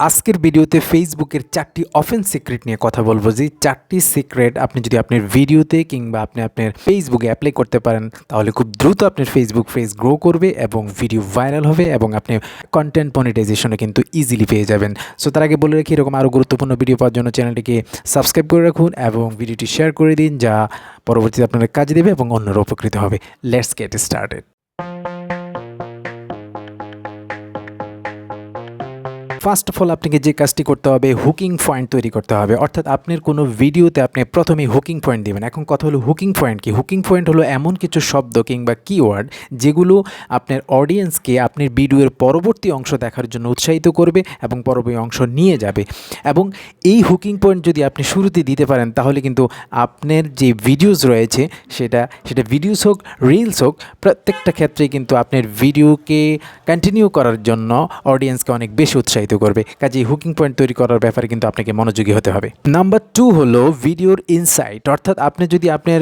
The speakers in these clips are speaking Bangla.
আজকের ভিডিওতে ফেসবুকের চারটি অফেন্স সিক্রেট নিয়ে কথা বলব। যে চারটি সিক্রেট আপনি যদি আপনার ভিডিওতে কিংবা আপনি আপনার ফেসবুকে অ্যাপ্লাই করতে পারেন, তাহলে খুব দ্রুত আপনার ফেসবুক পেজ গ্রো করবে এবং ভিডিও ভাইরাল হবে এবং আপনি কন্টেন্ট মনিটাইজেশনে কিন্তু ইজিলি পেয়ে যাবেন। সো তার আগে বলে রাখি, এরকম আরও গুরুত্বপূর্ণ ভিডিও পাওয়ার জন্য চ্যানেলটিকে সাবস্ক্রাইব করে রাখুন এবং ভিডিওটি শেয়ার করে দিন, যা পরবর্তীতে আপনার কাজে দেবে এবং অন্যরা উপকৃত হবে। Let's get started first of all আপনাকে যে কাজটি করতে হবে হুকিং পয়েন্ট তৈরি করতে হবে। অর্থাৎ আপনার কোনো ভিডিওতে আপনি প্রথমে হুকিং পয়েন্ট দিবেন। এখন কথা হলো হুকিং পয়েন্ট কি? হুকিং পয়েন্ট হলো এমন কিছু শব্দ কিংবা কিওয়ার্ড যেগুলো আপনার অডিয়েন্সকে আপনার ভিডিওর পরবর্তী অংশ দেখার জন্য উৎসাহিত করবে এবং পরবর্তী অংশ নিয়ে যাবে। এবং এই হুকিং পয়েন্ট যদি আপনি শুরুতে দিতে পারেন, তাহলে কিন্তু আপনার যে ভিডিওস রয়েছে, সেটা সেটা ভিডিওস হোক রিলস হোক, প্রত্যেকটা ক্ষেত্রে কিন্তু আপনার ভিডিওকে কন্টিনিউ করার জন্য অডিয়েন্সকে অনেক বেশি উৎসাহিত করবে। কাজে হুকিং পয়েন্ট তৈরি করার ব্যাপারে কিন্তু আপনাকে মনোযোগী হতে হবে। নাম্বার টু হলো ভিডিওর ইনসাইট অর্থাৎ আপনি যদি আপনার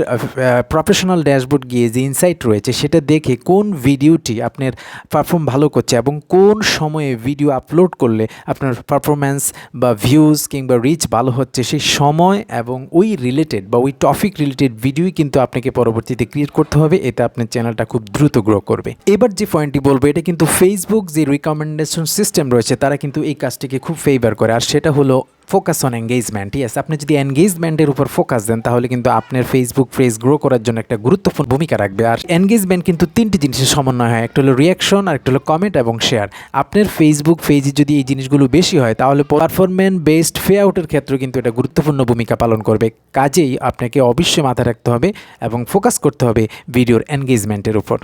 প্রফেশনাল ড্যাশবোর্ড গিয়ে যে ইনসাইট রয়েছে, সেটা দেখে কোন ভিডিওটি আপনার পারফর্ম ভালো করছে এবং কোন সময়ে ভিডিও আপলোড করলে আপনার পারফরম্যান্স বা ভিউজ কিংবা রিচ ভালো হচ্ছে, সেই সময় এবং ওই রিলেটেড বা ওই টপিক রিলেটেড ভিডিওই কিন্তু আপনাকে পরবর্তীতে ক্রিয়েট করতে হবে। এতে আপনার চ্যানেলটা খুব দ্রুত গ্রো করবে। এবার যে পয়েন্টটি বলব, এটা কিন্তু ফেসবুক যে রিকমেন্ডেশন সিস্টেম রয়েছে, তারা কিন্তু এই কাজটিকে খুব ফেভার করে। আর সেটা হলো ফোকাস অন এঙ্গেজমেন্ট ইয়েস আপনি যদি এনগেজমেন্টের উপর ফোকাস দেন, তাহলে কিন্তু আপনার ফেসবুক পেজ গ্রো করার জন্য একটা গুরুত্বপূর্ণ ভূমিকা রাখবে। আর এনগেজমেন্ট কিন্তু তিনটি জিনিসের সমন্বয় হয়, একটা হলো রিয়াকশন আর একটা হলো কমেন্ট এবং শেয়ার আপনার ফেসবুক পেজে যদি এই জিনিসগুলো বেশি হয়, তাহলে পারফরমেন্স বেসড ফে আউটের ক্ষেত্রে কিন্তু এটা গুরুত্বপূর্ণ ভূমিকা পালন করবে। কাজেই আপনাকে অবশ্যই মাথায় রাখতে হবে এবং ফোকাস করতে হবে ভিডিওর এনগেজমেন্টের উপর।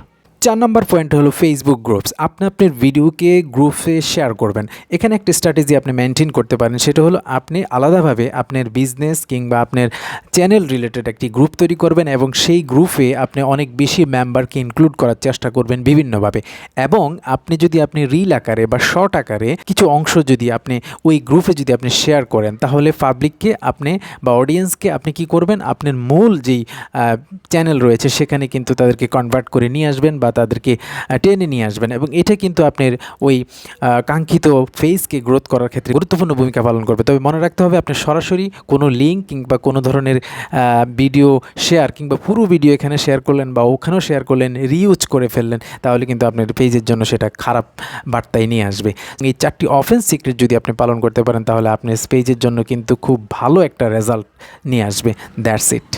চার নম্বর পয়েন্ট হলো ফেসবুক গ্রুপস আপনি আপনার ভিডিওকে গ্রুপে শেয়ার করবেন। এখানে একটা স্ট্র্যাটেজি আপনি মেনটেন করতে পারেন, সেটা হলো আপনি আলাদাভাবে আপনার বিজনেস কিংবা আপনার চ্যানেল রিলেটেড একটি গ্রুপ তৈরি করবেন এবং সেই গ্রুপে আপনি অনেক বেশি মেম্বারকে ইনক্লুড করার চেষ্টা করবেন বিভিন্নভাবে। এবং আপনি যদি আপনি রিল আকারে বা শর্ট আকারে কিছু অংশ যদি আপনি ওই গ্রুপে যদি আপনি শেয়ার করেন, তাহলে পাবলিককে আপনি বা অডিয়েন্সকে আপনি কি করবেন? আপনার মূল যেই চ্যানেল রয়েছে, সেখানে কিন্তু তাদেরকে কনভার্ট করে নিয়ে আসবেন বা তাদেরকে টেনে নিয়ে আসবেন এবং এটা কিন্তু আপনার ওই কাঙ্ক্ষিত ফেসকে গ্রোথ করার ক্ষেত্রে গুরুত্বপূর্ণ ভূমিকা পালন করবে। তবে মনে রাখতে হবে আপনি সরাসরি কোনো লিঙ্ক কিংবা কোনো ধরনের ভিডিও শেয়ার কিংবা পুরো ভিডিও এখানে শেয়ার করলেন বা ওখানেও শেয়ার করলেন রিউজ করে ফেললেন, তাহলে কিন্তু আপনার পেজের জন্য সেটা খারাপ বার্তায় নিয়ে আসবে। এই চারটি অফেন্স সিক্রেট যদি আপনি পালন করতে পারেন, তাহলে আপনার পেজের জন্য কিন্তু খুব ভালো একটা রেজাল্ট নিয়ে আসবে। That's it